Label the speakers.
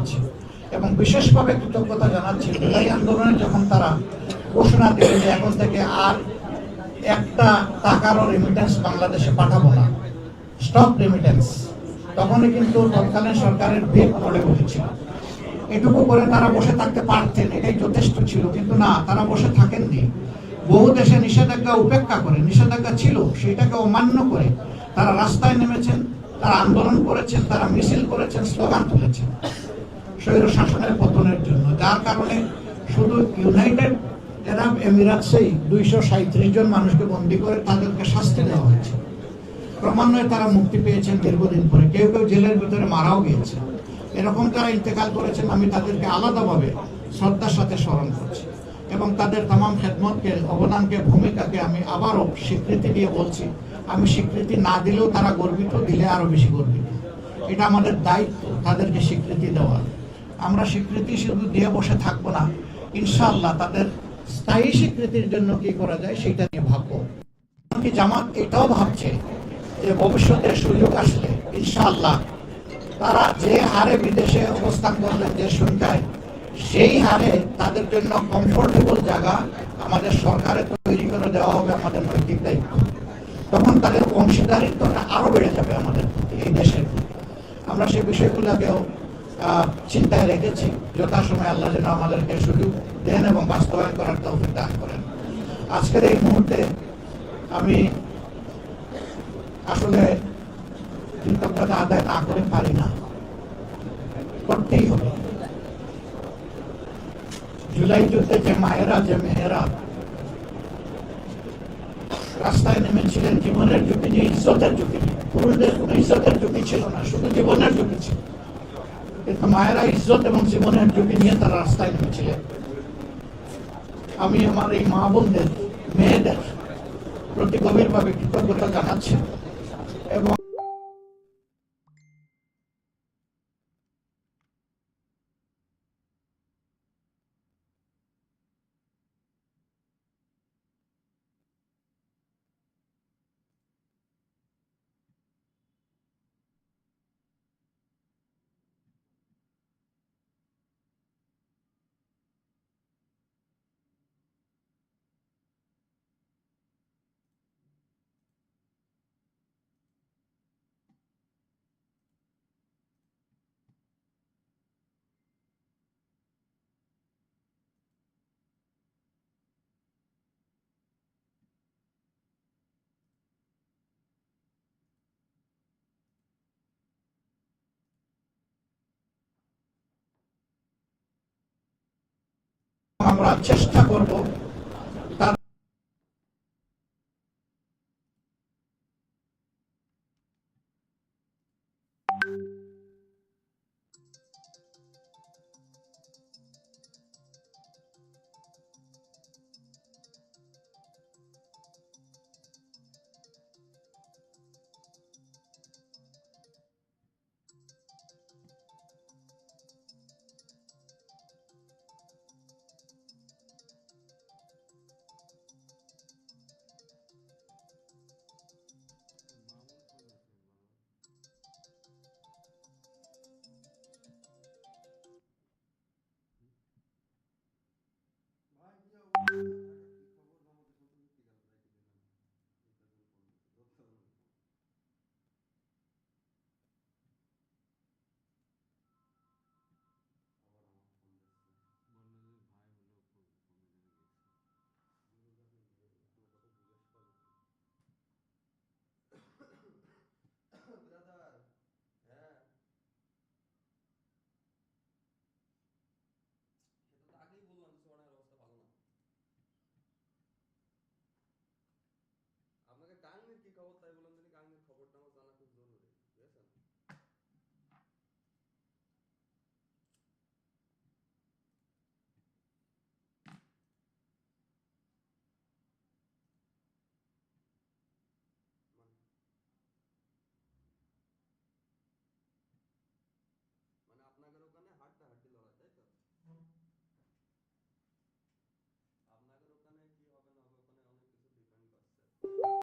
Speaker 1: জানাচ্ছি। এবং বিশেষভাবে কৃতজ্ঞতা জানাচ্ছি জুলাই আন্দোলনে যখন তারা ঘোষণা দিল যে এখন থেকে আর একটা টাকারও রেমিটেন্স বাংলাদেশে পাঠাবো না স্টপ রেমিটেন্স তখনই কিন্তু তৎকালীন সরকারের ভিড় পড়ে উঠেছিল এটুকু করে তারা বসে থাকতে পারতেন, এটাই যথেষ্ট ছিল। কিন্তু না, তারা বসে থাকেননি। বহু দেশে নিষেধাজ্ঞা উপেক্ষা করে, নিষেধাজ্ঞা ছিল সেটাকে অমান্য করে তারা রাস্তায় নেমেছেন, তারা আন্দোলন করেছেন, তারা মিছিল করেছেন, স্লোগান তুলেছেন। স্বৈর শাসনের পতনের জন্য। যার কারণে শুধু ইউনাইটেড আরব এমিরাতসেই দুইশো সাঁত্রিশ জন মানুষকে বন্দি করে তাদেরকে শাস্তি দেওয়া হয়েছে। ক্রমান্বয়ে তারা মুক্তি পেয়েছেন দীর্ঘদিন পরে। কেউ কেউ জেলের ভিতরে মারাও গিয়েছে। এরকম যারা ইন্তেকাল করেছেন, আমি তাদেরকে আলাদাভাবে শ্রদ্ধার সাথে স্মরণ করছি। এবং তাদের তামাম খেদমতকে, অবদানকে, ভূমিকাকে আমি আবারও স্বীকৃতি দিয়ে বলছি। আমি স্বীকৃতি না দিলেও তারা গর্বিত, দিলে আরও বেশি গর্বিত। এটা আমাদের দায়িত্ব, তাদেরকে স্বীকৃতি দেওয়া। আমরা স্বীকৃতি শুধু দিয়ে বসে থাকব না, ইনশাআল্লাহ তাদের স্থায়ী স্বীকৃতির জন্য কি করা যায় সেটা নিয়ে ভাববো। এমনকি জামাত এটাও ভাবছে যে ভবিষ্যতে সুযোগ আসলে, ইনশাআল্লাহ তারা যে হারে বিদেশে অবস্থান করবেন যে সংখ্যায়, সেই হারে তাদের জন্য কমফোর্টেবল জায়গা আমাদের সরকারে তৈরি করে দেওয়া হবে আমাদের নৈতিক দায়িত্ব। তখন তাদের অংশীদারিত্বটা আরও বেড়ে যাবে আমাদের এই দেশের আমরা সেই বিষয়গুলোকেও চিন্তায় রেখেছি, যথাসময় আল্লাহ যেন আমাদেরকে সুযোগ দেন এবং বাস্তবায়ন করার তৌফিক দান করেন। আজকের এই মুহূর্তে আমি আসলে কৃতজ্ঞতা আদায় না করে পারি না। করতেই হবে। জুলাই যুদ্ধে যে মায়েরা, যে মেয়েরা রাস্তায় নেমেছিলেন, জীবনের ঝুঁকি যে ইজ্জতের ঝুঁকি পুরুষদের কোনো ইজ্জতের ঝুঁকি ছিল না, শুধু জীবনের ঝুঁকি ছিল। মায়েরা ইজ্জত এবং জীবনের ঝুঁকি নিয়ে তারা রাস্তায় নেমেছিলেন আমি আমার এই মা বোনদের, মেয়েদের প্রতি গভীরভাবে কৃতজ্ঞতা জানাচ্ছি এবং আমরা চেষ্টা করব